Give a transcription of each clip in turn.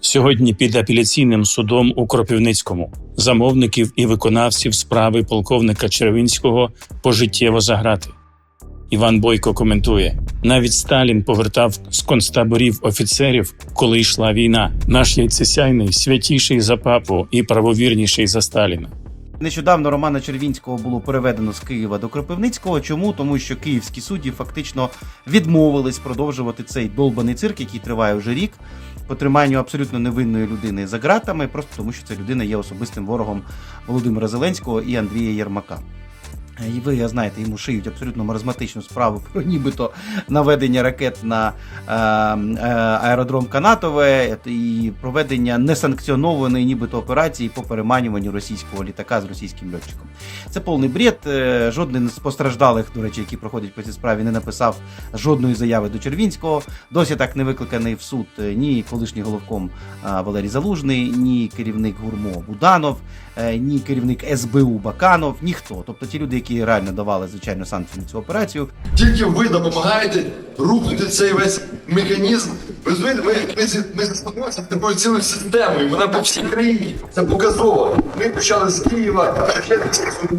Сьогодні під апеляційним судом у Кропивницькому замовників і виконавців справи полковника Червинського пожиттєво заграти. Іван Бойко коментує: навіть Сталін повертав з концтаборів офіцерів, коли йшла війна. Наш яйцесяйний святіший за папу і правовірніший за Сталіна. Нещодавно Романа Червінського було переведено з Києва до Кропивницького. Чому? Тому що київські судді фактично відмовились продовжувати цей долбаний цирк, який триває вже рік, по триманню абсолютно невинної людини за ґратами, просто тому що ця людина є особистим ворогом Володимира Зеленського і Андрія Єрмака. І ви знаєте, йому шиють абсолютно маразматичну справу про нібито наведення ракет на е, е, аеродром Канатове і проведення несанкціонованої нібито операції по переманюванню російського літака з російським льотчиком. Це повний бред. Е, Жоден з постраждалих, до речі, які проходять по цій справі, не написав жодної заяви до Червінського. Досі так не викликаний в суд е, ні колишній головком е, Валерій Залужний, ні керівник гурмо Буданов, ні керівник СБУ Баканов, ніхто. Тобто ті люди, які реально давали звичайно санкції на цю операцію, Тільки ви допомагаєте рухнути цей весь механізм. Розумієте, ми, ми, застосовуємося такою цілою системою. Вона по всій країні. Це показово. Ми почали з Києва, суд.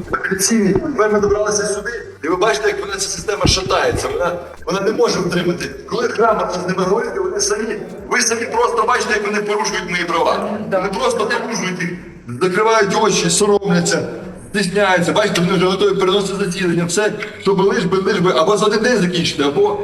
Тепер ми добралися сюди. І ви бачите, як вона ця система шатається. Вона, вона не може втримати. Коли грамотно з ними говорити, вони самі. Ви самі просто бачите, як вони порушують мої права. Вони просто порушують їх, закривають очі, соромляться. Стисняються, бачите, вони вже готові переносити засідання, все, щоб лиш би, лиш би, або за один день закінчити, або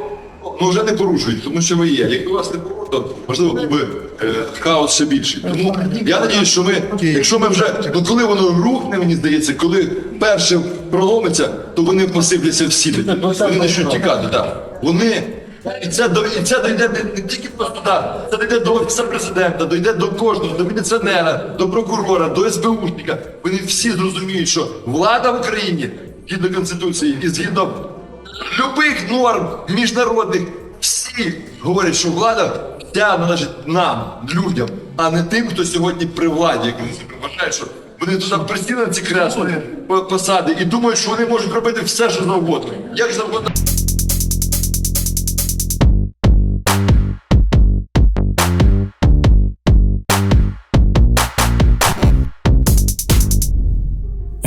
ну, вже не порушують, тому що ви є. Якби вас не було, то можливо був би е, хаос ще більший. Тому я надіюсь, що ми, якщо ми вже, ну коли воно рухне, мені здається, коли перше проломиться, то вони посипляться всі. Вони почнуть тікати, так. Вони. І це, до- і це дійде не, тільки просто так, це дійде до офісу президента, дійде до кожного, до міліціонера, до прокурора, до СБУшника. Вони всі зрозуміють, що влада в Україні згідно Конституції і згідно любих норм міжнародних, всі говорять, що влада вся належить нам, людям, а не тим, хто сьогодні при владі, як вони собі вважають, що вони туди присіли на ці кресла, посади і думають, що вони можуть робити все, що завгодно. Як завгодно.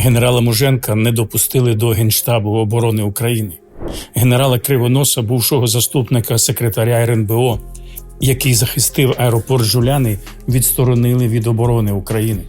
Генерала Муженка не допустили до Генштабу оборони України. Генерала Кривоноса, бувшого заступника секретаря РНБО, який захистив аеропорт Жуляни, відсторонили від оборони України.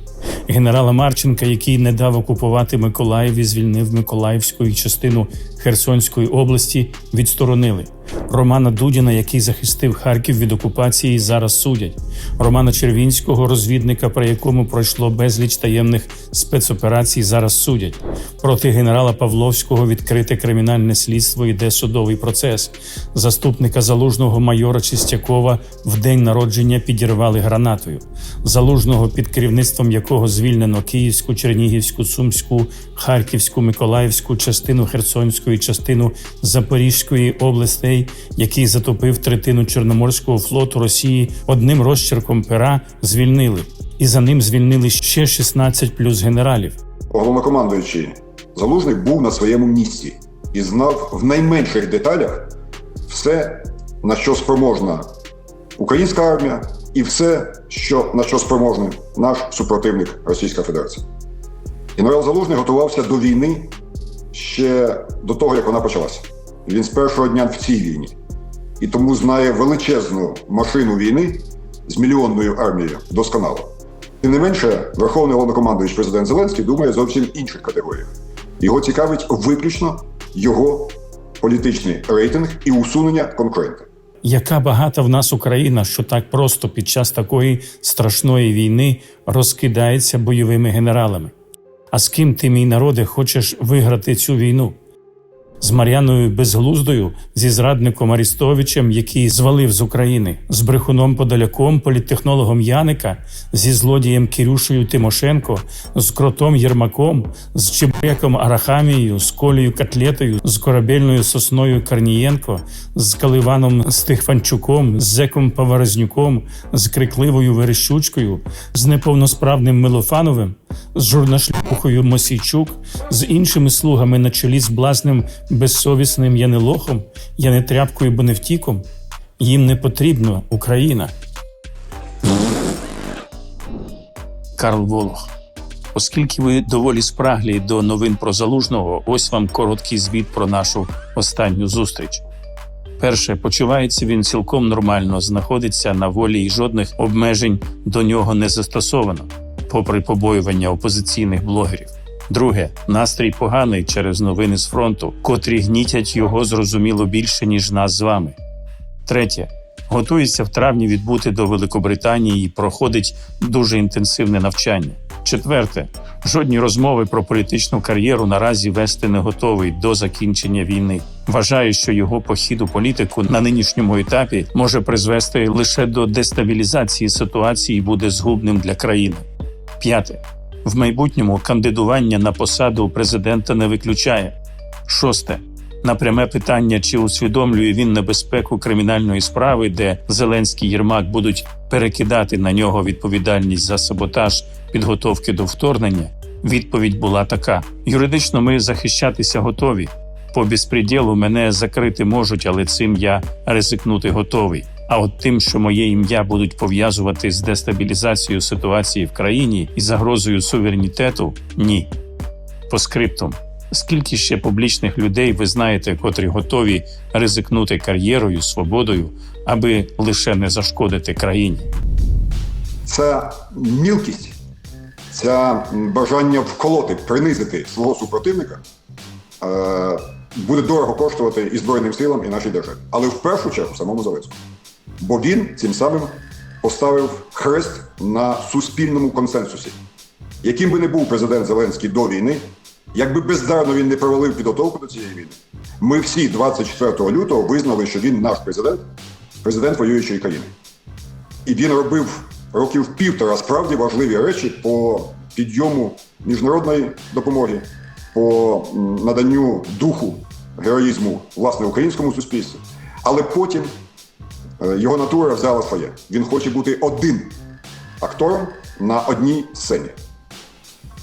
Генерала Марченка, який не дав окупувати Миколаїв і звільнив Миколаївську частину Херсонської області, відсторонили. Романа Дудіна, який захистив Харків від окупації, зараз судять. Романа Червінського, розвідника, при якому пройшло безліч таємних спецоперацій, зараз судять. Проти генерала Павловського відкрите кримінальне слідство йде судовий процес. Заступника залужного майора Чистякова в день народження підірвали гранатою. Залужного, під керівництвом якого звільнено Київську, Чернігівську, Сумську, Харківську, Миколаївську, частину Херсонської, частину Запорізької областей, який затопив третину Чорноморського флоту Росії одним розчерком пера, звільнили. І за ним звільнили ще 16 плюс генералів. Головнокомандуючий Залужний був на своєму місці і знав в найменших деталях все, на що спроможна українська армія, і все, що, на що спроможний наш супротивник Російська Федерація. Генерал Залужний готувався до війни ще до того, як вона почалася. Він з першого дня в цій війні. І тому знає величезну машину війни з мільйонною армією досконало. Тим не менше, Верховний головнокомандуючий президент Зеленський думає зовсім інших категоріях. Його цікавить виключно його політичний рейтинг і усунення конкурента. Яка багата в нас Україна, що так просто під час такої страшної війни розкидається бойовими генералами? А з ким ти, мій народе, хочеш виграти цю війну? З Мар'яною Безглуздою, зі зрадником Арістовичем, який звалив з України, з брехуном Подоляком, політтехнологом Яника, зі злодієм Кирюшею Тимошенко, з кротом Єрмаком, з Чебуреком Арахамією, з Колею Котлетою, з корабельною сосною Корнієнко, з Каливаном Стихфанчуком, з Зеком Поворознюком, з крикливою Верещучкою, з неповносправним Милофановим, з журнашлюхою Мосійчук, з іншими слугами на чолі з блазним безсовісним Янилохом, Янетряпкою Боневтіком. Їм не потрібна Україна. Карл Волох. Оскільки ви доволі спраглі до новин про залужного, ось вам короткий звіт про нашу останню зустріч. Перше, почувається він цілком нормально, знаходиться на волі і жодних обмежень до нього не застосовано, попри побоювання опозиційних блогерів. Друге, настрій поганий через новини з фронту, котрі гнітять його зрозуміло більше, ніж нас з вами. Третє, готується в травні відбути до Великобританії і проходить дуже інтенсивне навчання. Четверте, жодні розмови про політичну кар'єру наразі вести не готовий до закінчення війни. Вважаю, що його похід у політику на нинішньому етапі може призвести лише до дестабілізації ситуації і буде згубним для країни. П'яте. В майбутньому кандидування на посаду президента не виключає. Шосте. На пряме питання, чи усвідомлює він небезпеку кримінальної справи, де Зеленський Єрмак будуть перекидати на нього відповідальність за саботаж підготовки до вторгнення, відповідь була така: юридично ми захищатися готові. По безпреділу мене закрити можуть, але цим я ризикнути готовий. А от тим, що моє ім'я будуть пов'язувати з дестабілізацією ситуації в країні і загрозою суверенітету, ні. По скриптум. Скільки ще публічних людей ви знаєте, котрі готові ризикнути кар'єрою, свободою, аби лише не зашкодити країні? Ця мілкість, це бажання вколоти, принизити свого супротивника е, буде дорого коштувати і Збройним силам, і нашій державі. Але в першу чергу самому Зеленському. Бо він цим самим поставив хрест на суспільному консенсусі. Яким би не був президент Зеленський до війни, якби бездарно він не провалив підготовку до цієї війни, ми всі 24 лютого визнали, що він наш президент, президент воюючої країни. І він робив років півтора справді важливі речі по підйому міжнародної допомоги, по наданню духу героїзму власне українському суспільству. Але потім його натура взяла своє. Він хоче бути один актором на одній сцені.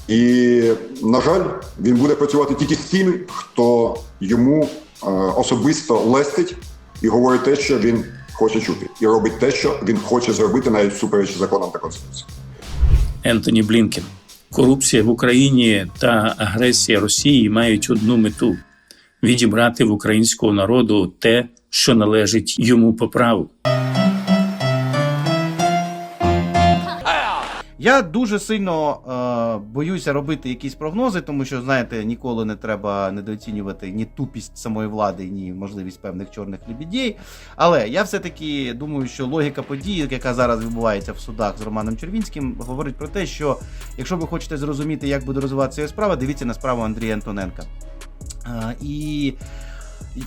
І, на жаль, він буде працювати тільки з тими, хто йому е, особисто лестить і говорить те, що він хоче чути, і робить те, що він хоче зробити навіть всупереч законам та конституції. Ентоні Блінкен. Корупція в Україні та агресія Росії мають одну мету відібрати в українського народу те, що належить йому по праву. Я дуже сильно е, боюся робити якісь прогнози, тому що, знаєте, ніколи не треба недооцінювати ні тупість самої влади, ні можливість певних чорних лебідей. Але я все-таки думаю, що логіка подій, яка зараз відбувається в судах з Романом Червінським, говорить про те, що якщо ви хочете зрозуміти, як буде розвиватися справа, дивіться на справу Андрія Антоненка. Е, і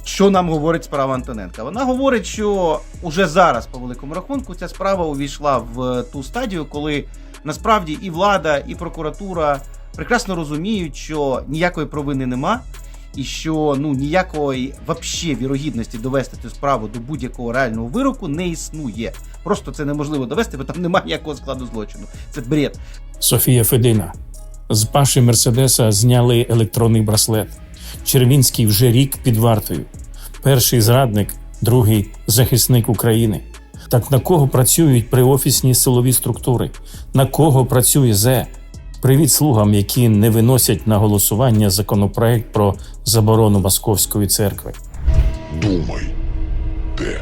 що нам говорить справа Антоненка? Вона говорить, що уже зараз, по великому рахунку, ця справа увійшла в ту стадію, коли насправді і влада, і прокуратура прекрасно розуміють, що ніякої провини нема, і що ну ніякої вообще вірогідності довести цю справу до будь-якого реального вироку не існує. Просто це неможливо довести, бо там немає ніякого складу злочину. Це бред. Софія Федина. З Паші Мерседеса зняли електронний браслет. Червінський вже рік під вартою. Перший зрадник, другий захисник України. Так на кого працюють приофісні силові структури? На кого працює ЗЕ? Привіт слугам, які не виносять на голосування законопроект про заборону Московської церкви. Думай, де